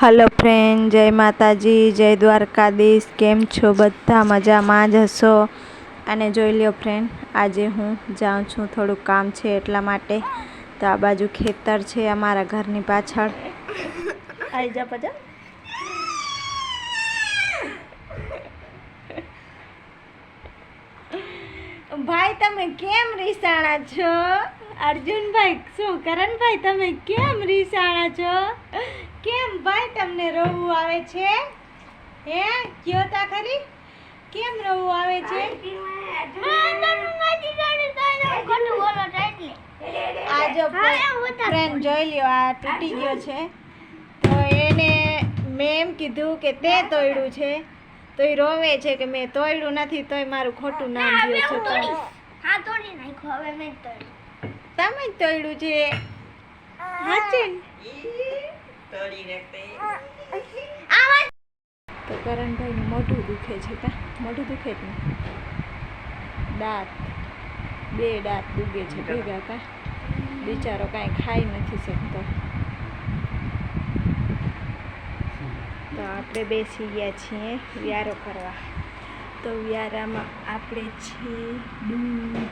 Hello friend, જય માતાજી, જય દ્વારકાધીશ. કેમ છો? બધા મજામાં જ હશો? અને જોઈ લ્યો ફ્રેન્ડ, આજે હું જાઉં છું. થોડું કામ છે એટલા માટે. તો આ બાજુ ખેતર છે અમારા ઘરની પાછળ. આવી જા પજા. ભાઈ, તમે કેમ રીસાણા છો? અર્જુનભાઈ, શું કરણભાઈ તમે કેમ રીસાણા છો? કેમ ભાઈ તમને રવું આવે છે? હે કયો તા ખરી? કેમ રવું આવે છે? આ જો ફ્રેન્ડ જોઈ લ્યો આ તૂટી ગયો છે. તો એને મેં એમ કીધું કે તે તોડ્યું છે. તો એ રોવે છે કે મેં તોડ્યું નથી તોય મારું ખોટું નામ ગયું છે તો. હા તોડી નાખ્યો હવે મેં તોડ્યું. તમે જ તોડ્યું છે. હાચે? ને? આવા તો કરણભાઈનું મોઢું દુખે છે કા? મોઢું દુખે જ ને દાંત. બે દાંત દુગે છે ભેગા કા? બિચારો કાંઈ ખાઈ નથી શકતો. તો આપણે બેસી ગયા છીએ વ્યારો કરવા. તો વ્યારામાં આપણે છે દૂધ.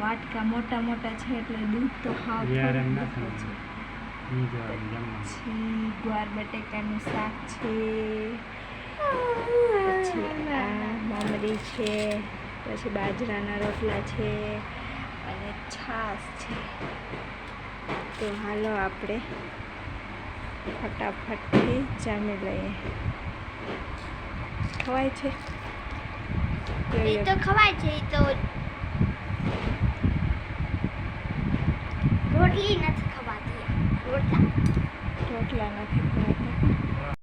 વાટકા મોટા મોટા છે એટલે દૂધ તો હાવ છે. પછી ગ્વાર બટેકાનું શાક છે. પછી આ મમરી છે. પછી બાજરાના રોટલા છે. અને છાશ છે. તો હાલો આપણે ફટાફટથી જામી લઈએ. ખવાય છે? એ તો ખવાય છે એ તો રોટલી નથી રોટલા રોટલા નથી